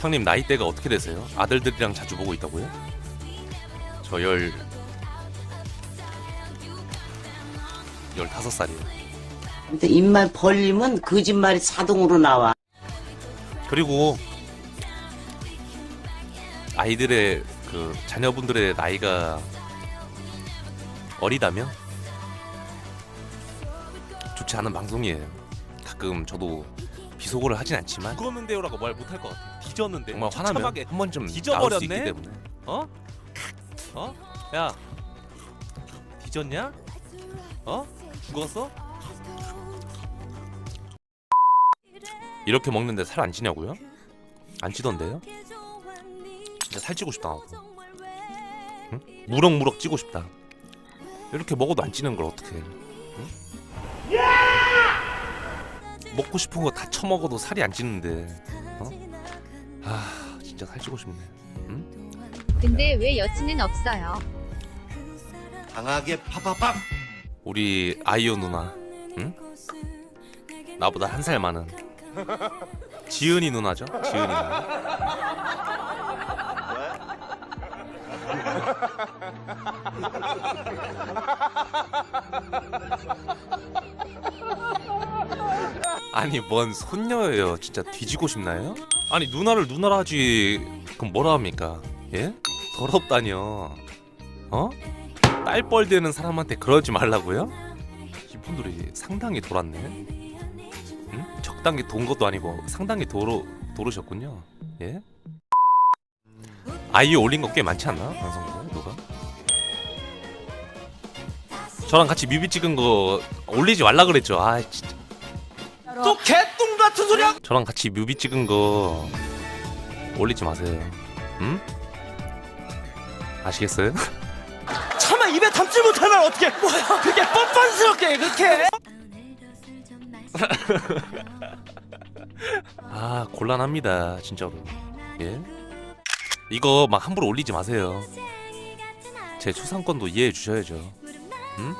탕님 나이대가 어떻게 되세요? 아들들이랑 자주 보고 있다고요? 저열 15살이에요 근데 입만 벌리면 거짓말이 자동으로 나와. 그리고 아이들의 그 자녀분들의 나이가 어리다면 좋지 않은 방송이에요. 가끔 저도 비속어를 하진 않지만 죽었는데요라고 말 못할 것 같아. 뒤졌는데. 정말 화나면 처참하게. 한 번쯤 나올 수 뒤져버렸네? 있기 때문에 어? 어? 야. 뒤졌냐? 어? 죽었어? 이렇게 먹는데 살 안 찌냐고요? 안 찌던데요? 진짜 살찌고 싶다 응? 무럭무럭 찌고 싶다 이렇게 먹어도 안 찌는 걸 어떡해 응? 먹고 싶은 거 다 처먹어도 살이 안 찌는데 어? 아 진짜 살찌고 싶네 응? 근데 왜 여친은 없어요? 강하게 파파팍 우리 아이오 누나 응? 나보다 한 살 많은 지은이 누나죠 지은이 누나 아니 뭔 손녀예요 진짜 뒤지고 싶나요? 아니 누나를 누나라 하지 그럼 뭐라 합니까? 예? 더럽다뇨 어? 딸뻘 되는 사람한테 그러지 말라고요? 이분들이 상당히 돌았네 응? 적당히 돈 것도 아니고 상당히 도로, 도르셨군요 예? 아이유 올린 거 꽤 많지 않나? 방송국에 누가? 저랑 같이 뮤비 찍은 거 올리지 말라 그랬죠 아 진짜 같은 소리 하고. 저랑 같이 뮤비 찍은 거 올리지 마세요. 응? 아시겠어요? 차마 입에 담지 못하면 어떻게? 뭐야? 그게 뻔뻔스럽게 그렇게? 아 곤란합니다 진짜로. 예? 이거 막 함부로 올리지 마세요. 제 초상권도 이해해 주셔야죠. 응?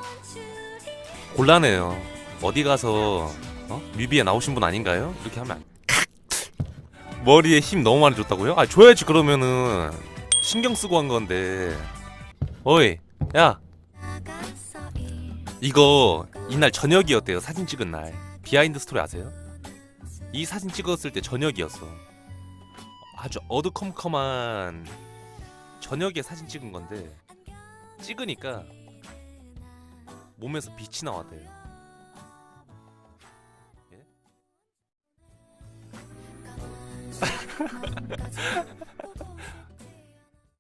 곤란해요. 어디 가서 어? 뮤비에 나오신 분 아닌가요? 이렇게 하면 안... 머리에 힘 너무 많이 줬다고요? 아 줘야지 그러면은 신경 쓰고 한 건데. 어이 야 이거 이날 저녁이었대요 사진 찍은 날 비하인드 스토리 아세요? 이 사진 찍었을 때 저녁이었어 아주 어두컴컴한 저녁에 사진 찍은 건데 찍으니까 몸에서 빛이 나왔대요 예?